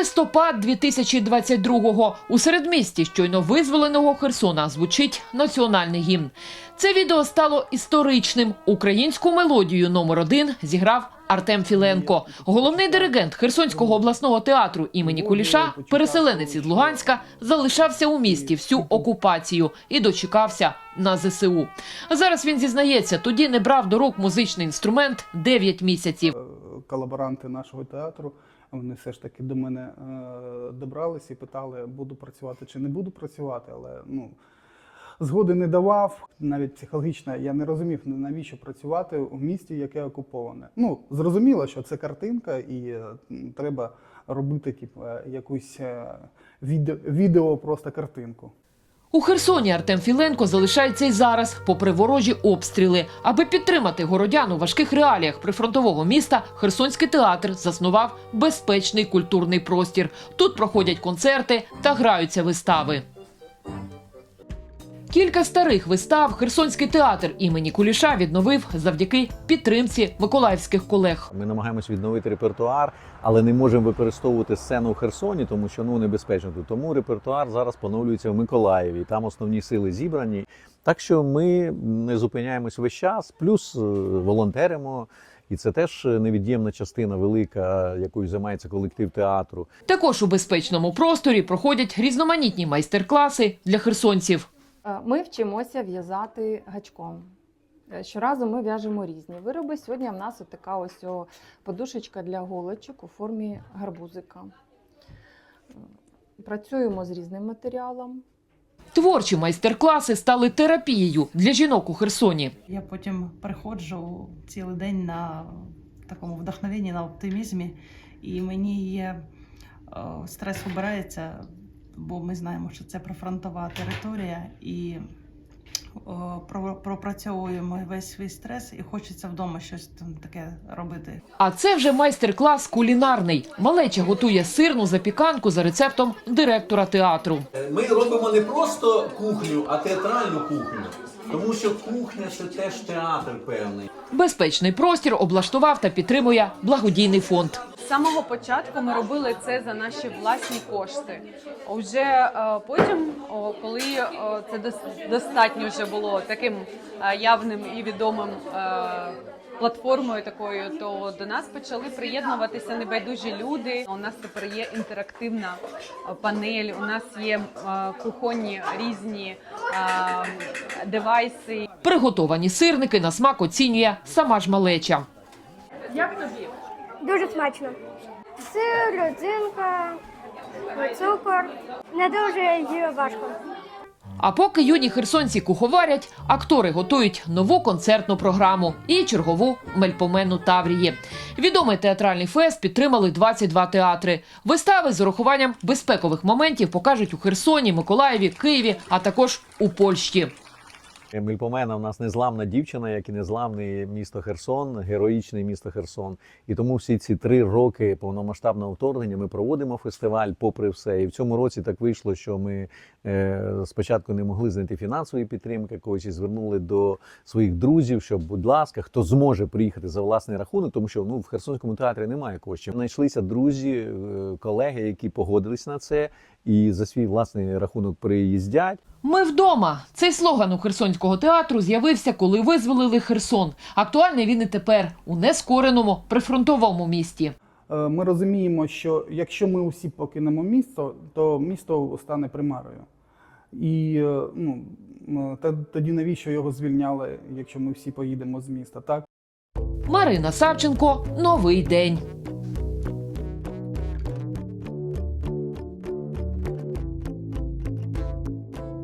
Листопад 2022-го. У середмісті щойно визволеного Херсона звучить національний гімн. Це відео стало історичним. Українську мелодію номер один зіграв Артем Філенко. Головний диригент Херсонського обласного театру імені Куліша, переселенець із Луганська, залишався у місті всю окупацію і дочекався на ЗСУ. Зараз він зізнається, тоді не брав до рук музичний інструмент 9 місяців. Колаборанти нашого театру. Вони все ж таки до мене е, добрались і питали, буду працювати чи не буду працювати, але ну. Згоди не давав, навіть психологічно я не розумів, навіщо працювати у місті, яке окуповане. Ну, зрозуміло, що це картинка, і е, треба робити типу, е, якусь відео, відео просто картинку. У Херсоні Артем Філенко залишається й зараз, попри ворожі обстріли. Аби підтримати городян у важких реаліях прифронтового міста, Херсонський театр заснував безпечний культурний простір. Тут проходять концерти та граються вистави. Кілька старих вистав Херсонський театр імені Куліша відновив завдяки підтримці миколаївських колег. Ми намагаємось відновити репертуар, але не можемо використовувати сцену у Херсоні, тому що ну небезпечно тут. Тому репертуар зараз поновлюється в Миколаєві. Там основні сили зібрані. Так що ми не зупиняємось весь час, плюс е, волонтеримо. І це теж невід'ємна частина велика, якою займається колектив театру. Також у безпечному просторі проходять різноманітні майстер-класи для херсонців. Е, Ми вчимося в'язати гачком. Е, Щоразу ми в'яжемо різні вироби. Сьогодні в нас така ось подушечка для голочок у формі гарбузика. Працюємо з різним матеріалом. Творчі майстер-класи стали терапією для жінок у Херсоні. Я потім приходжу цілий день на такому вдохновенні, на оптимізмі, і мені є е, стрес обирається, бо ми знаємо, що це прифронтова територія, і пропрацьовуємо весь свій стрес, і хочеться вдома щось там таке робити. А це вже майстер-клас кулінарний. Малеча готує сирну запіканку за рецептом директора театру. Ми робимо не просто кухню, а театральну кухню. Тому що кухня це теж театр певний. Безпечний простір облаштував та підтримує благодійний фонд. З самого початку ми робили це за наші власні кошти. Вже е, потім, о, коли е, це дос- достатньо вже було таким е, явним і відомим е, платформою такою, то до нас почали приєднуватися небайдужі люди. У нас тепер є інтерактивна е, панель, у нас є е, кухонні різні девайси. Приготовані сирники на смак оцінює сама ж малеча. Дуже смачно. Сир, родзинка, цукор. Не дуже її важко. А поки юні херсонці куховарять, актори готують нову концертну програму і чергову мельпомену Таврії. Відомий театральний фест підтримали 22 театри. Вистави з урахуванням безпекових моментів покажуть у Херсоні, Миколаєві, Києві, а також у Польщі. Мільпомена в нас незламна дівчина, як і незламний місто Херсон, героїчний місто Херсон. І тому всі ці три роки повномасштабного вторгнення ми проводимо фестиваль, попри все. І в цьому році так вийшло, що ми е, спочатку не могли знайти фінансової підтримки, когось і звернули до своїх друзів, що, будь ласка, хто зможе приїхати за власний рахунок, тому що ну в Херсонському театрі немає коштів. Знайшлися друзі, е, колеги, які погодились на це, і за свій власний рахунок приїздять. Ми вдома. Цей слоган у Херсонського театру з'явився, коли визволили Херсон. Актуальний він і тепер у нескореному прифронтовому місті. Е, Ми розуміємо, що якщо ми усі покинемо місто, то місто стане примарою. І е, ну, тоді навіщо його звільняли, якщо ми всі поїдемо з міста? Так? Марина Савченко. Новий день.